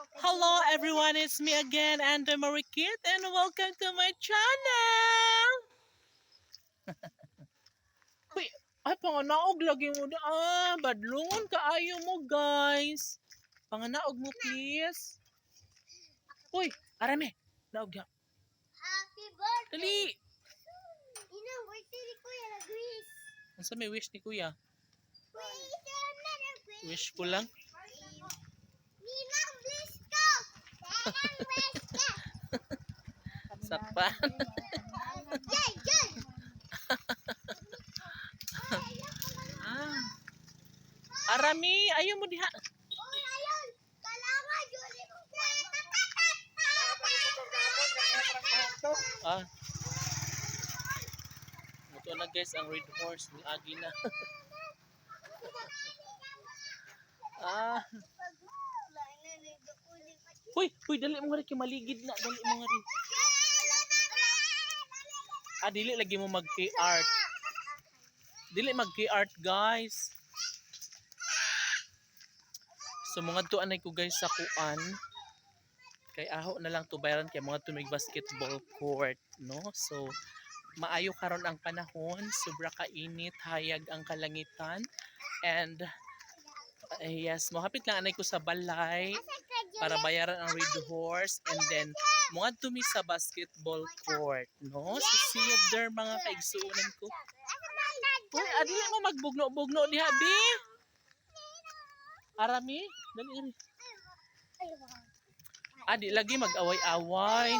Hello everyone, it's me again, Ando Marikit, and welcome to my channel! Uy, ay panganaog lagi mo na. Ah, badlungon kaayo mo guys. Panganaog mo please. Uy, arame. Naog ya. Happy birthday! Dali. Inang birthday ni Kuya na Greece. Ano may wish ni kuya? Wish ko lang. Sapan. Ah. Arami, ayaw mo diha. Ah. Ito na guys, ang red horse ni Agi na. ah. Uy, uy, dali mo nga rin maligid na. Dali mo nga rin. Ah, dili lagi mo mag-art. Dili mag-art guys. So mga tuanay ko guys sa kuan. Kay aho na lang to bayaran kay mga tumig basketball court, no? So maayo karon ang panahon, sobra kainit, hayag ang kalangitan. And uh, yes, mohapit lang anay ko sa balay para bayaran ang red horse and then mga tumi sa basketball court, no? So see you mga kaigsuunan ko. Uy, adili mo magbugno-bugno diha, bi. Arami, dali rin. Adi lagi mag-away-away.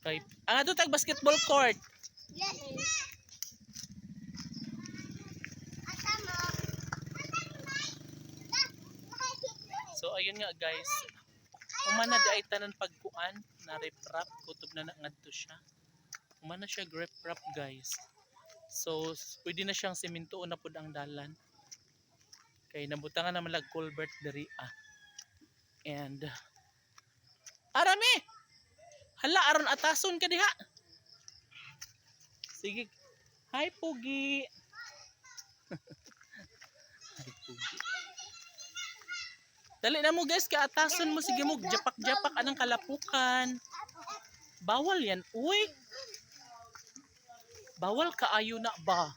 Kay ang ato tag basketball court. Nga guys. Umana di ay tanan pagkuan na rip-rap kutob na ngadto siya. Umana siya rip-rap guys. So pwede na siyang semento na pud ang dalan. Kay nabutangan na malag culvert diri ah. And Arami! Hala aron atason ka diha. Sige. Hi Pugi. Hi Pugi. Dali na mo guys, kaatason mo sige mo japak-japak anang kalapukan. Bawal yan, uy. Bawal kaayo na ba?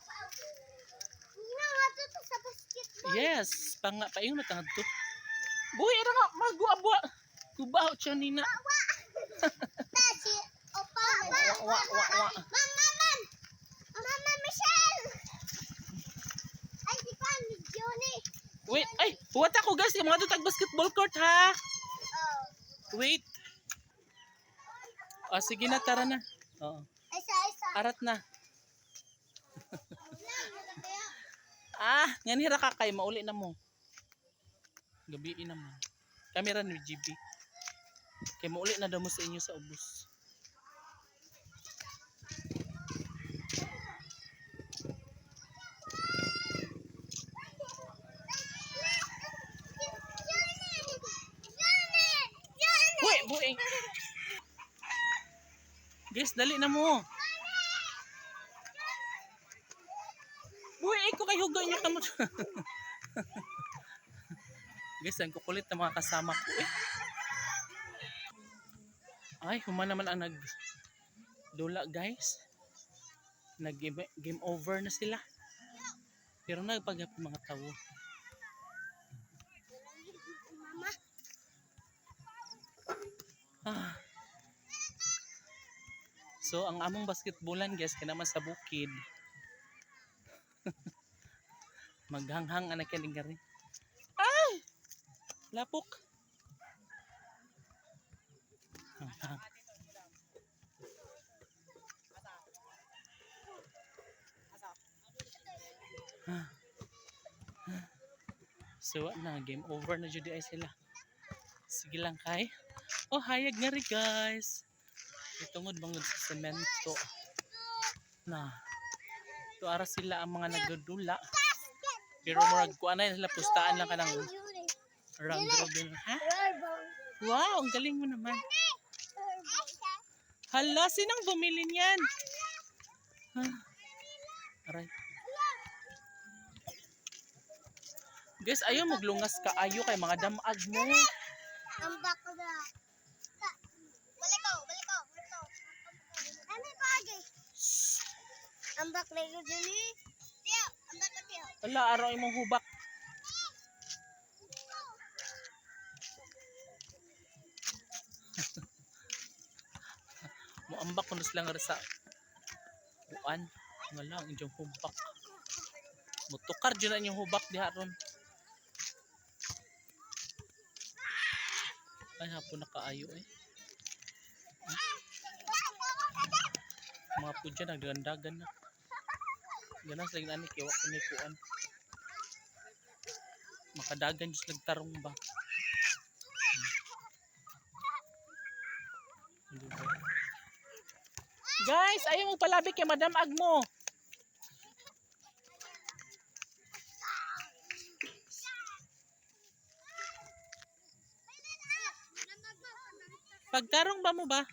Yes, pang paing na tangad to. Boy, ira nga magwa-bwa. Kubaw siya nina. Wa wa wa wa. Huwat ako guys, yung mga tutag basketball court ha. Oh. Wait. Ah, sige na, tara na. Oo. Arat na. Ah, nganira ka kay mauli na mo. Gabiin naman. Kamera ni GB. Kay mauli na daw mo sa inyo sa ubos. Buing. Guys, dali na mo. Uy, ko kayo ganyo ka mo. Guys, ang kukulit ng mga kasama ko eh. Ay, human naman ang nag dula guys. Nag game over na sila. Pero nagpagap mga tao. Ah. So, ang among basketballan guys, kaya naman sa bukid. Maghanghang anak yan gari. Ay! Lapok. Hanghang. Ah. Ah. So, na game over na jud ay sila. Sige lang kay. Oh, hayag nga rin guys. Itungod bangod sa semento. Na. Ito ara sila ang mga nagdudula. Pero murag ko anay sila pustaan lang ka ng round robin. Ha? Wow, ang galing mo naman. Hala, sinang bumili niyan? Ha? Aray. Guys, ayaw maglungas ka ayo kay mga damag mo. Ang bako na. Balik ko, balik ko. Balik ko. Ano pa agi? Ang bak na ko dili. Tiyo, ang bak na tiyo. Wala araw imong hubak. Muambak ko lang rin sa kuan. Nga lang, hubak. Mutukar dyan na inyong hubak diha ron. Ay, hapon nakaayo eh. Mga po dyan, nagdagandagan na. Ganun sa nani kay wa ko. Makadagan just nagtarong ba. Hmm. Guys, ayaw mo palabi kay Madam Agmo. Pagtarong ba mo ba?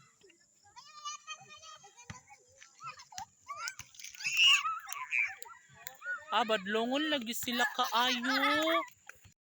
Ah, badlongon lagi sila kaayo.